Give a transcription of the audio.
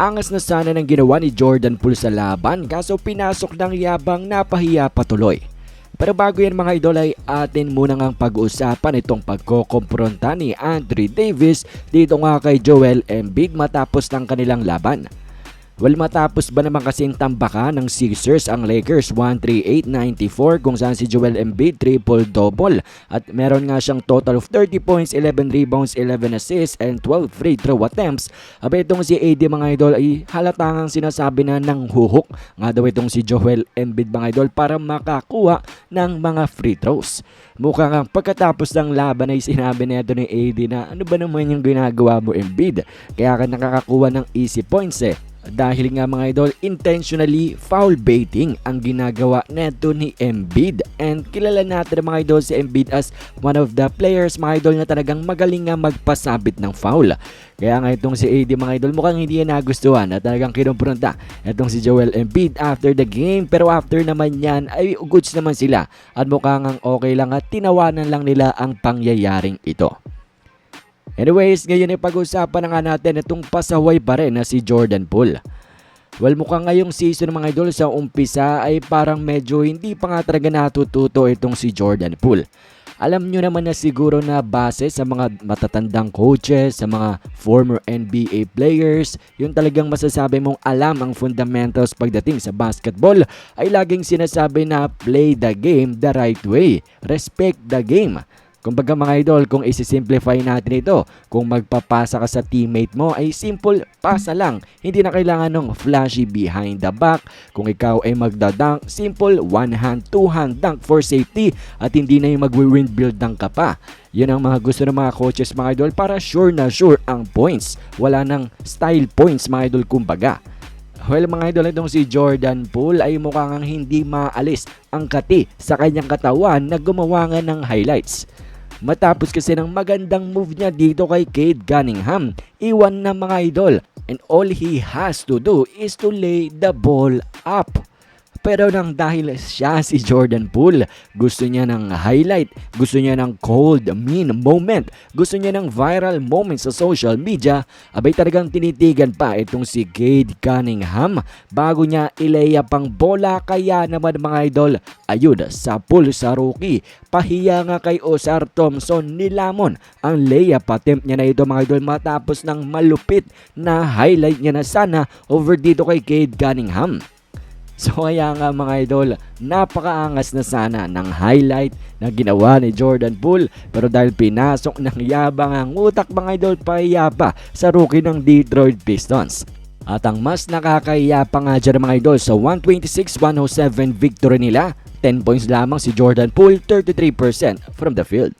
Angas na sana ng ginawa ni Jordan Poole sa laban kaso pinasok ng yabang napahiya patuloy. Pero bago yan mga idol ay atin muna ngang pag-uusapan itong pagkokompronta ni Andre Davis dito nga kay Joel Embiid matapos ng kanilang laban. Well, matapos ba naman kasing tambakan ng Sixers ang Lakers 138-94 kung saan si Joel Embiid triple-double at meron nga siyang total of 30 points, 11 rebounds, 11 assists, and 12 free throw attempts. Aba itong si AD mga idol ay halatangang sinasabi na ng huhok nga daw itong si Joel Embiid mga idol para makakuha ng mga free throws. Mukha nga pagkatapos ng laban ay sinabi na ito ni AD na ano ba naman yung ginagawa mo Embiid? Kaya ka nakakakuha ng easy points eh. Dahil nga mga idol, intentionally foul baiting ang ginagawa neto ni Embiid. And kilala natin mga idol si Embiid as one of the players mga idol na talagang magaling nga magpasabit ng foul. Kaya nga itong si AD mga idol mukhang hindi yan nagustuhan at talagang kinumpronta itong si Joel Embiid after the game. Pero after naman yan ay goods naman sila at mukhang ang okay lang at tinawanan lang nila ang pangyayaring ito. Anyways, ngayon ay pag-usapan na nga natin itong pasaway pa rin na si Jordan Poole. Well, mukhang ngayong season mga idol sa umpisa ay parang medyo hindi pa nga talaga natututo itong si Jordan Poole. Alam nyo naman na siguro na base sa mga matatandang coaches, sa mga former NBA players, yung talagang masasabi mong alam ang fundamentals pagdating sa basketball ay laging sinasabi na play the game the right way, respect the game. Kumbaga mga idol, kung isi-simplify natin ito, kung magpapasa ka sa teammate mo ay simple pasa lang. Hindi na kailangan ng flashy behind the back. Kung ikaw ay magdadunk, simple one hand, two hand dunk for safety at hindi na yung magwi-windmill dunk ka pa. Yun ang mga gusto ng mga coaches mga idol para sure na sure ang points. Wala nang style points mga idol kumbaga. Well mga idol, itong si Jordan Poole ay mukhang hindi maalis ang kati sa kanyang katawan na gumawa nga ng highlights. Matapos kasi ng magandang move niya dito kay Cade Cunningham, iwan na mga idol. And all he has to do is to lay the ball up. Pero nang dahil siya si Jordan Poole, gusto niya ng highlight, gusto niya ng cold mean moment, gusto niya ng viral moment sa social media, abay talagang tinitigan pa itong si Cade Cunningham bago niya ileya pang bola kaya naman mga idol, ayun sa pool sa rookie. Pahiya nga kay Osar Thompson nilamon ang layup attempt niya na ito mga idol matapos ng malupit na highlight niya na sana over dito kay Cade Cunningham. So kaya nga mga idol, napakaangas na sana ng highlight na ginawa ni Jordan Poole pero dahil pinasok ng yabang ang utak mga idol pahiya pa sa rookie ng Detroit Pistons. At ang mas nakakahiya pa nga dyan mga idol sa 126-107 victory nila, 10 points lamang si Jordan Poole, 33% from the field.